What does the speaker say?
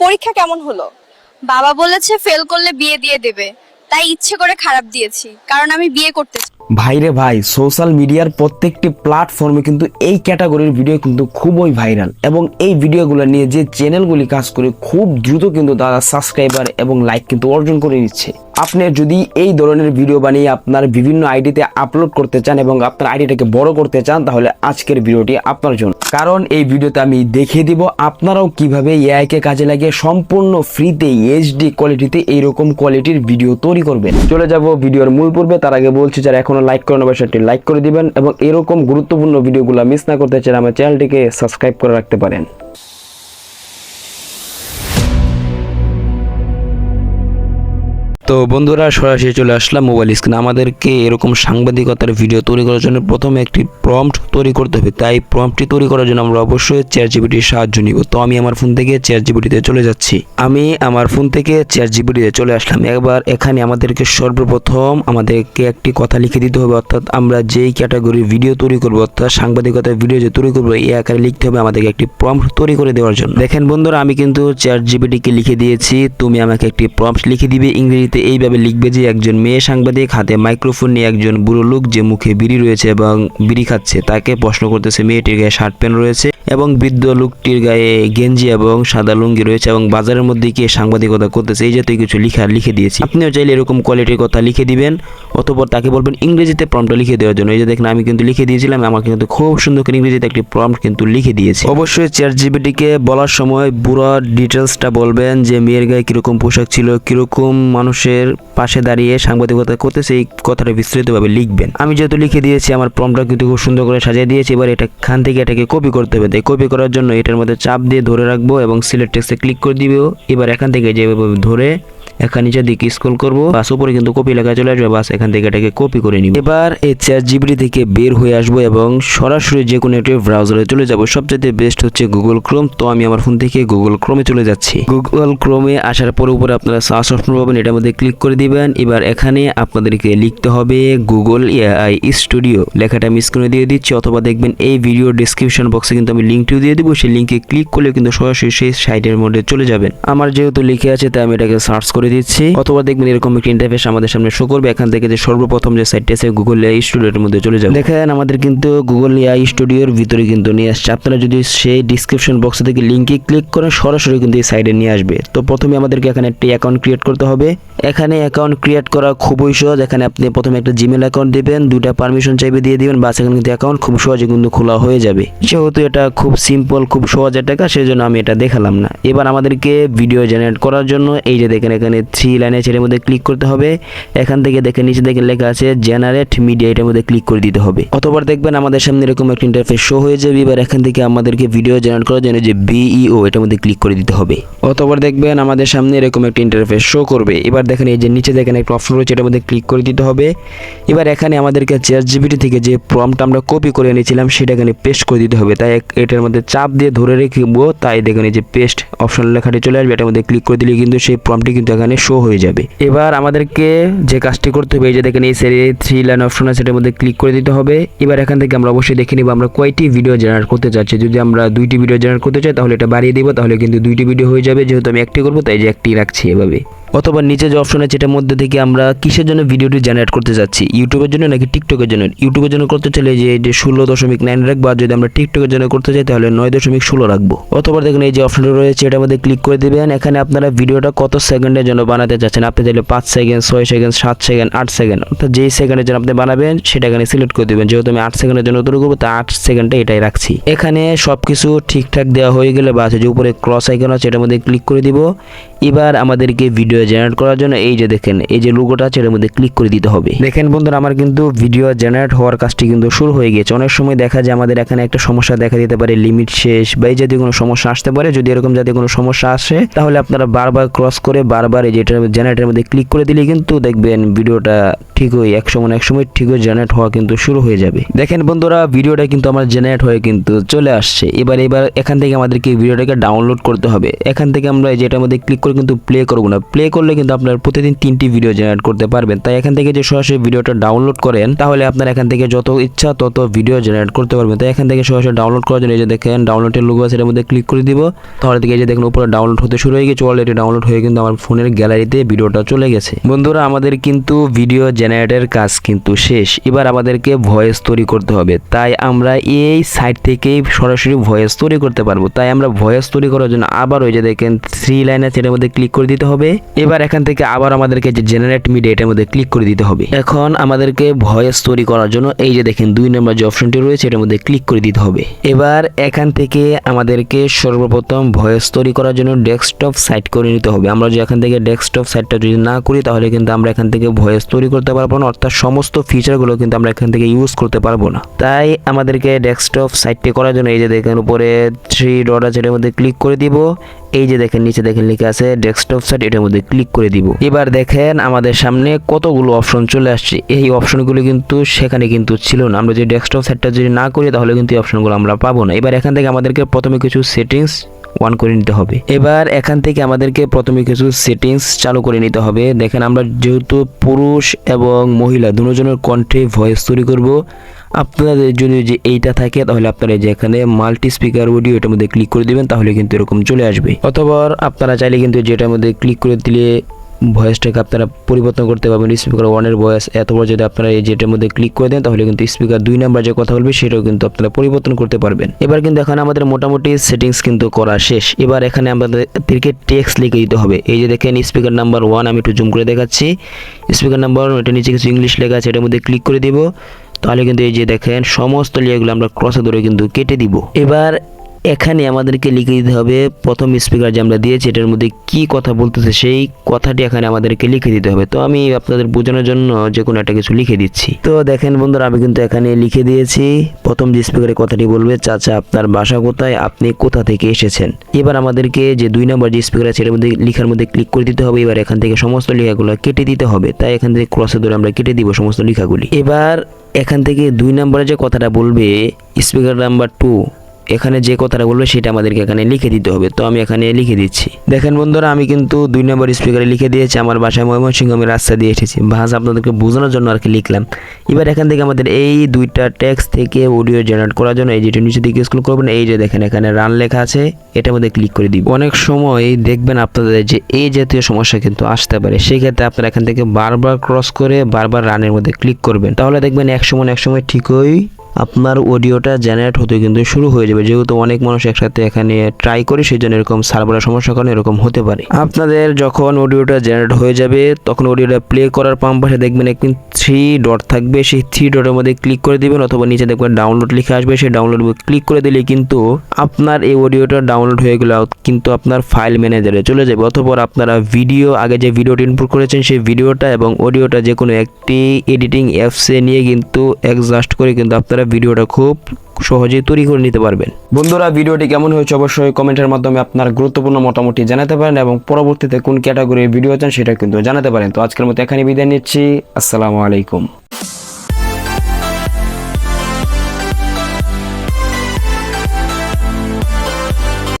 পরীক্ষা কেমন হলো বাবা বলেছে ফেল করলে বিয়ে দিয়ে দেবে তাই ইচ্ছে করে খারাপ দিয়েছি কারণ আমি বিয়ে করতে চাই। ভাইরে ভাই সোশ্যাল মিডিয়ার প্রত্যেকটি প্ল্যাটফর্মে কিন্তু এই ক্যাটাগরির ভিডিও কিন্তু খুবই ভাইরাল এবং এই ভিডিওগুলো নিয়ে যে চ্যানেলগুলি কাজ করে খুব দ্রুত কিন্তু তারা সাবস্ক্রাইবার এবং লাইক কিন্তু অর্জন করে নিচ্ছে আপনি যদি এই ধরনের ভিডিও বানিয়ে আপনার বিভিন্ন আইডিতে আপলোড করতে চান এবং আপনার আইডিটাকে বড় করতে চান, তাহলে আজকের ভিডিওটি আপনার জন্য। কারণ এই ভিডিওতে আমি দেখিয়ে দিব আপনারাও কীভাবে এআইকে কাজে লাগিয়ে সম্পূর্ণ ফ্রিতে এইচডি কোয়ালিটিতে এইরকম কোয়ালিটির ভিডিও তৈরি করবেন। চলে যাব ভিডিওর মূল পূর্বে। তার আগে বলছি, যারা এখনও লাইক করেন, অবশ্যই লাইক করে দিবেন এবং এরকম গুরুত্বপূর্ণ ভিডিওগুলো মিস না করতে চান আমার চ্যানেলটিকে সাবস্ক্রাইব করে রাখতে পারেন। তো বন্ধুরা, সরাসরি চলে আসলাম মোবাইল স্ক্রিন আমাদেরকে এরকম সাংবাদিকতার ভিডিও তৈরি করার জন্য প্রথমে একটি প্রম্পট তৈরি করতে হবে। তাই প্রম্পটটি তৈরি করার জন্য আমরা অবশ্যই চেয়ার জিবিটির সাহায্য নিব। তো আমি আমার ফোন থেকে চেয়ার জিবিটিতে চলে যাচ্ছি। আমি আমার ফোন থেকে চেয়ার জিবিটিতে চলে আসলাম। এবার এখানে আমাদেরকে সর্বপ্রথম আমাদেরকে একটি কথা লিখে দিতে হবে। অর্থাৎ আমরা যেই ক্যাটাগরির ভিডিও তৈরি করব, অর্থাৎ সাংবাদিকতার ভিডিও যে তৈরি করব, এই আকারে লিখতে হবে আমাদেরকে একটি প্রম্পট তৈরি করে দেওয়ার জন্য। দেখেন বন্ধুরা, আমি কিন্তু চেয়ার জিবিটিকে লিখে দিয়েছি। তুমি আমাকে একটি প্রম্পট লিখে দিবে ইংরেজিতে। এইভাবে লিখবে যে একজন মেয়ে সাংবাদিক, হাতে মাইক্রোফোন নিয়ে একজন বুড়ো লোক যে মুখে বিড়ি রয়েছে এবং বিড়ি খাচ্ছে। তাকে প্রশ্ন করতেছে, মেয়েটির গায়ে শার্ট প্যান্ট রয়েছে? এবং বৃদ্ধ লোকটির গায়ে গেঞ্জি এবং সাদা লুঙ্গি রয়েছে এবং বাজারের মধ্যে গিয়ে সাংবাদিকতা করতেছে, এই জাতীয় কিছু লিখা, লিখে দিয়েছি। আপনিও চাইলে এরকম কোয়ালিটির কথা লিখে দিবেন, অতপর তাকে বলবেন ইংরেজিতে প্রম্পটটা লিখে দেওয়ার জন্য। এই যে দেখেন, আমি কিন্তু লিখে দিয়েছিলাম, আমার কিন্তু খুব সুন্দর করে ইংরেজিতে একটি প্রম্পট কিন্তু লিখে দিয়েছি। অবশ্যই চেয়ার জিবিটিকে বলার সময় পুরো ডিটেলসটা বলবেন যে মেয়ের গায়ে কীরকম পোশাক ছিল, কীরকম মানুষের পাশে দাঁড়িয়ে সাংবাদিকতা করতেছে, এই কথাটা বিস্তৃতভাবে লিখবেন। আমি যেহেতু লিখে দিয়েছি, আমার প্রম্পটটা কিন্তু খুব সুন্দর করে সাজিয়ে দিয়েছি, এবার এটা খান থেকে এটাকে কপি করতে হবে। তাই কপি করার জন্য এটার মধ্যে চাপ দিয়ে ধরে রাখব এবং সিলেক্ট টেক্সে ক্লিক করে দিব এবার এখান থেকে যেভাবে ধরে এখানে নিচের দিকে স্ক্রল করব, বাস উপরে কিন্তু কপি লেখা চলে আসবে, বাস এখান থেকে এটাকে কপি করে নিব। এবার এই চ্যাট জিবিটি থেকে বের হয়ে আসব এবং সরাসরি যে কোনো একটি ব্রাউজারে চলে যাব। সবচেয়ে বেস্ট হচ্ছে গুগল ক্রোম তো আমি আমার ফোন থেকে গুগল ক্রোমে চলে যাচ্ছি। গুগল ক্রোমে আসার পর উপরে আপনারা সার্চ অপশন পাবেন, এটার মধ্যে ক্লিক করে দিবেন। এবার এখানে আপনাদেরকে লিখতে হবে গুগল এআই স্টুডিও লেখাটা আমি স্ক্রিনে দিয়ে দিচ্ছি, অথবা দেখবেন এই ভিডিও ডিসক্রিপশন বক্সে কিন্তু আমি লিঙ্কটিও দিয়ে দিব। সেই লিঙ্কে ক্লিক করলে কিন্তু সরাসরি সেই সাইটের মধ্যে চলে যাবেন। আমার যেহেতু লিখে আছে, তাই আমি এটাকে সার্চ করে দিচ্ছি। অথবা দেখবেন এরকম একটি ইন্টারফেস আমাদের সামনে শো করবে। এখান থেকে যে সর্বপ্রথম যে সাইটটি আছে গুগল এআই স্টুডিওর মধ্যে চলে যাবে। দেখেন, আমাদের কিন্তু গুগল এআই স্টুডিওর ভিতরে কিন্তু নিয়ে আসছে। আপনারা যদি সেই ডিসক্রিপশন বক্স থেকে লিঙ্কে ক্লিক করেন, সরাসরি কিন্তু এই সাইডে নিয়ে আসবে। তো প্রথমে আমাদেরকে এখানে একটি অ্যাকাউন্ট ক্রিয়েট করতে হবে। এখানে অ্যাকাউন্ট ক্রিয়েট করা খুবই সহজ। এখানে আপনি প্রথমে একটা জিমেল অ্যাকাউন্ট দেবেন দুটা পারমিশন চাইবে দিয়ে দিবেন, বাস এখানে কিন্তু অ্যাকাউন্ট খুব সহজে কিন্তু খোলা হয়ে যাবে। যেহেতু এটা খুব সিম্পল খুব সহজ একটা সেই জন্য আমি এটা দেখালাম না। এবার আমাদেরকে ভিডিও জেনারেট করার জন্য এই যে দেখেন, এখানে থ্রি লাইনে সেটার মধ্যে ক্লিক করতে হবে। এখান থেকে দেখেন নিচে দেখেন লেখা আছে জেনারেট মিডিয়া এটার মধ্যে ক্লিক করে দিতে হবে। অতবার দেখবেন আমাদের সামনে এরকম একটা ইন্টারফেস শো হয়ে যাবে, এবার এখান থেকে আমাদেরকে ভিডিও জেনারেট করার জন্য যে বিইও এটার মধ্যে ক্লিক করে দিতে হবে। অতবার দেখবেন আমাদের সামনে এরকম একটা ইন্টারফেস শো করবে। এবার দেখেন এই যে নিচে দেখেন একটা অপশন রয়েছে, এটার মধ্যে ক্লিক করে দিতে হবে। এবার এখানে আমাদেরকে চেয়ার জিবিটি থেকে যে প্রম্পট আমরা কপি করে এনেছিলাম সেটা এখানে পেস্ট করে দিতে হবে। তাই এটার মধ্যে চাপ দিয়ে ধরে রেখেবো তাই দেখেন এই যে পেস্ট অপশন লেখাটি চলে আসবে, এটার মধ্যে ক্লিক করে দিলে কিন্তু সেই প্রম্পটটি কিন্তু এখানে শো হয়ে যাবে। এবার আমাদেরকে যে কাজটি করতে হবে, এই যে দেখেন এই সেরে থ্রি লাইন অপশন আছে, এটার মধ্যে ক্লিক করে দিতে হবে। এবার এখান থেকে আমরা অবশ্যই দেখে নিব আমরা কয়টি ভিডিও জেনারেট করতে চাচ্ছি। যদি আমরা দুইটি ভিডিও জেনারেট করতে চাই, তাহলে এটা বাড়িয়ে দিব, তাহলে কিন্তু দুইটি ভিডিও হয়ে যাবে। যেহেতু আমি একটি করব, তাই যে একটি রাখছি এভাবে। অথবা নিচে যে অপশন আছে এটার মধ্যে থেকে আমরা কিসের জন্য ভিডিওটি জেনারেট করতে যাচ্ছি? ইউটিউবের জন্য নাকি টিকটকের জন্য? ইউটিউবের জন্য করতে চাইলে যে যে ষোলো দশমিক নাইন রাখব, আর যদি আমরা টিকটকের জন্য করতে চাই তাহলে নয় দশমিক ষোলো রাখব। অথবা দেখুন এই যে অপশনটা রয়েছে, এটার মধ্যে ক্লিক করে দেবেন। এখানে আপনারা ভিডিওটা কত সেকেন্ডের জন্য বানাতে চাচ্ছেন? আপনি চাইলে পাঁচ সেকেন্ড, ছয় সেকেন্ড, সাত সেকেন্ড, আট সেকেন্ড, অর্থাৎ যেই সেকেন্ডের জন্য আপনি বানাবেন, সেটা এখানে সিলেক্ট করে দেবেন। যেহেতু আমি আট সেকেন্ডের জন্য তৈরি করব, তা আট সেকেন্ডে এটাই রাখছি। এখানে সব কিছু ঠিকঠাক দেওয়া হয়ে গেলে বা আছে যে উপরে ক্রস আইকন আছে, এটার মধ্যে ক্লিক করে দিব। এবার আমাদেরকে ভিডিও জেনারেট করার জন্য এই যে দেখেন, এই যে লোগোটা আছে এটার মধ্যে ক্লিক করে দিতে হবে। দেখেন বন্ধুরা, আমার কিন্তু ভিডিও জেনারেট হওয়ার কাজটি কিন্তু শুরু হয়ে গেছে। অনেক সময় দেখা যায় আমাদের এখানে একটা সমস্যা দেখা দিতে পারে লিমিট শেষ বা এই জাতীয় কোনো সমস্যা আসতে পারে। যদি এরকম জাতীয় কোনো সমস্যা আসে, তাহলে আপনারা বারবার ক্রস করে বারবার এই যেটা জেনারেটের মধ্যে ক্লিক করে দিলে কিন্তু দেখবেন ভিডিওটা ঠিকই এক সময় এক সময় ঠিকই জেনারেট হওয়া কিন্তু শুরু হয়ে যাবে। দেখেন বন্ধুরা ভিডিওটা কিন্তু আমার জেনারেট হয়ে কিন্তু চলে আসছে। এবার এবার এখান থেকে আমাদেরকে ভিডিওটাকে ডাউনলোড করতে হবে। এখান থেকে আমরা এই যেটার মধ্যে ক্লিক করে কিন্তু প্লে করব না। প্লে করলে কিন্তু আপনার প্রতিদিন তিনটি ভিডিও জেনারেট করতে পারবেন। তাই এখান থেকে যে সরাসরি ভিডিওটা ডাউনলোড করেন, তাহলে আপনার এখান থেকে যত ইচ্ছা তত ভিডিও জেনারেট করতে পারবেন। তাই এখান থেকে সরাসরি ডাউনলোড করার জন্য এই যে দেখেন ডাউনলোডের লোগো আছে এর মধ্যে ক্লিক করে দিব। তাহলে থেকে এই যে দেখেন উপরে ডাউনলোড হতে শুরু হয়ে গেছে অলরেডি ডাউনলোড হয়ে কিন্তু আমার ফোনের গ্যালারিতে ভিডিওটা চলে গেছে। বন্ধুরা, আমাদের কিন্তু ভিডিও জেনারেটের কাজ কিন্তু শেষ। এবার আমাদেরকে ভয়েস তৈরি করতে হবে। তাই আমরা এই সাইট থেকেই সরাসরি ভয়েস তৈরি করতে পারব। তাই আমরা ভয়েস তৈরি করার জন্য আবার ওই যে দেখেন থ্রি লাইন আছে, এটার মধ্যে ক্লিক করে দিতে হবে। এবার এখান থেকে আবার আমাদেরকে যে জেনারেট মিডিয়া এটার মধ্যে ক্লিক করে দিতে হবে। এখন আমাদেরকে ভয়েস তৈরি করার জন্য এই যে দেখেন, দুই নম্বর যে অপশনটি রয়েছে, এটার মধ্যে ক্লিক করে দিতে হবে। এবার এখান থেকে আমাদেরকে সর্বপ্রথম ভয়েস তৈরি করার জন্য ডেস্কটপ সাইট করে নিতে হবে। আমরা যদি এখান থেকে ডেস্কটপ সাইটটা যদি না করি, তাহলে কিন্তু আমরা এখান থেকে ভয়েস তৈরি করতে পারব না, অর্থাৎ সমস্ত ফিচারগুলো কিন্তু আমরা এখান থেকে ইউজ করতে পারব না। তাই আমাদেরকে ডেস্কটপ সাইটটি করার জন্য এই যে দেখেন, উপরে থ্রি ডট আছে, এটার মধ্যে ক্লিক করে দিব। এই যে দেখেন, নিচে দেখেন লেখা আছে ডেস্কটপ সাইট এটার মধ্যে ক্লিক করে দিব। এবার দেখেন আমাদের সামনে কতগুলো অপশন চলে আসছে। এই অপশনগুলো কিন্তু সেখানে কিন্তু ছিল না। আমরা যদি ডেস্কটপ সাইটটা যদি না করি, তাহলে কিন্তু এই অপশনগুলো আমরা পাবো না। এবার এখান থেকে আমাদেরকে প্রথমে কিছু সেটিংস অন করে নিতে হবে। এবার এখান থেকে আমাদেরকে প্রথমে কিছু সেটিংস চালু করে নিতে হবে। দেখেন আমরা যেহেতু পুরুষ এবং মহিলা, দুজনের কণ্ঠে ভয়েস তৈরি করব। আপনাদের যদি যে এইটা থাকে, তাহলে আপনারা যে এখানে মাল্টি স্পিকার অডিও এটার মধ্যে ক্লিক করে দিবেন, তাহলে কিন্তু এরকম চলে আসবে। অথবা আপনারা চাইলে কিন্তু যেটার মধ্যে ক্লিক করে দিলে ভয়েসটাকে আপনারা পরিবর্তন করতে পারবেন। স্পিকার ওয়ানের ভয়েস এতবার যদি আপনারা এই যেটার মধ্যে ক্লিক করে দেন, তাহলে কিন্তু স্পিকার দুই নাম্বার যে কথা বলবে, সেটাও কিন্তু আপনারা পরিবর্তন করতে পারবেন। এবার কিন্তু এখন আমাদের মোটামুটি সেটিংস কিন্তু করা শেষ। এবার এখানে আমাদেরকে টেক্সট লিখে দিতে হবে। এই যে দেখেন স্পিকার নাম্বার ওয়ান আমি একটু জুম করে দেখাচ্ছি। স্পিকার নাম্বার ওয়ান এটা নিচে কিছু ইংলিশ লেখা আছে, এটার মধ্যে ক্লিক করে দিব। তাহলে কিন্তু এই যে দেখেন সমস্ত লেয়ারগুলো আমরা ক্রসে ধরে কিন্তু কেটে দিব। এবার এখানে আমাদেরকে লিখে দিতে হবে, প্রথম স্পিকার যে আমরা দিয়েছি, এটার মধ্যে কি কথা বলতেছে সেই কথাটি এখানে আমাদেরকে লিখে দিতে হবে। তো আমি আপনাদের বোঝানোর জন্য যে কোনো একটা কিছু লিখে দিচ্ছি। তো দেখেন বন্ধুরা, আমি কিন্তু এখানে লিখে দিয়েছি, প্রথম যে স্পিকারের কথাটি বলবে, চাচা, আপনার বাসা কোথায়? আপনি কোথা থেকে এসেছেন? এবার আমাদেরকে যে দুই নম্বর যে স্পিকার আছে এটার মধ্যে লিখার মধ্যে ক্লিক করে দিতে হবে। এবার এখান থেকে সমস্ত লেখাগুলো কেটে দিতে হবে। তাই এখান থেকে ক্রসে ধরে আমরা কেটে দিব সমস্ত লেখাগুলি। এবার এখান থেকে দুই নম্বরে যে কথাটা বলবে স্পিকার নাম্বার টু এখানে যে কথাটা বলবে সেটা আমাদেরকে এখানে লিখে দিতে হবে। তো আমি এখানে লিখে দিচ্ছি। দেখেন বন্ধুরা, আমি কিন্তু দুই নম্বর স্পিকারে লিখে দিয়েছি, আমার বাসায় ময়মনসিংহ আমি রাস্তা দিয়ে এসেছি। ভাষা আপনাদেরকে বোঝানোর জন্য আর কি লিখলাম। এবার এখান থেকে আমাদের এই দুইটা ট্যাক্স থেকে অডিও জেনারেট করার জন্য এই যেটা নিচে দিকে স্কুল করবেন, এই যে দেখেন এখানে রান লেখা আছে, এটার মধ্যে ক্লিক করে দিব অনেক সময় দেখবেন আপনাদের যে এই জাতীয় সমস্যা কিন্তু আসতে পারে, সেক্ষেত্রে আপনারা এখান থেকে বারবার ক্রস করে বারবার রানের মধ্যে ক্লিক করবেন। তাহলে দেখবেন এক সময় এক সময় ঠিকই আপনার অডিওটা জেনারেট হতে কিন্তু শুরু হয়ে যাবে। যেহেতু অনেক মানুষ একসাথে এখানে ট্রাই করে সেই জন্য এরকম সার্ভারের সমস্যার কারণে এরকম হতে পারে। আপনাদের যখন অডিওটা জেনারেট হয়ে যাবে, তখন অডিওটা প্লে করার পাম্প পাশে দেখবেন একদিন থ্রি ডট থাকবে। সেই থ্রি ডটের মধ্যে ক্লিক করে দিবেন, অথবা নিচে দেখবেন ডাউনলোড লিখে আসবে। সেই ডাউনলোড ক্লিক করে দিলে কিন্তু আপনার এই অডিওটা ডাউনলোড হয়ে গেলে কিন্তু আপনার ফাইল ম্যানেজারে চলে যাবে। অথবা আপনারা ভিডিও আগে যে ভিডিওটি ইনপুট করেছেন, সেই ভিডিওটা এবং অডিওটা যে কোনো একটি এডিটিং অ্যাপসে নিয়ে কিন্তু অ্যাডজাস্ট করে কিন্তু আপনারা ভিডিওটা খুব সহজেই তৈরি করে নিতে পারবেন। বন্ধুরা, ভিডিওটি কেমন হয়েছে অবশ্যই কমেন্টের মাধ্যমে আপনার গুরুত্বপূর্ণ মোটামুটি জানাতে পারেন এবং পরবর্তীতে কোন ক্যাটাগরির ভিডিও চান সেটা কিন্তু জানাতে পারেন। তো আজকের মতো এখানে বিদায় নিচ্ছি। আসসালামু আলাইকুম।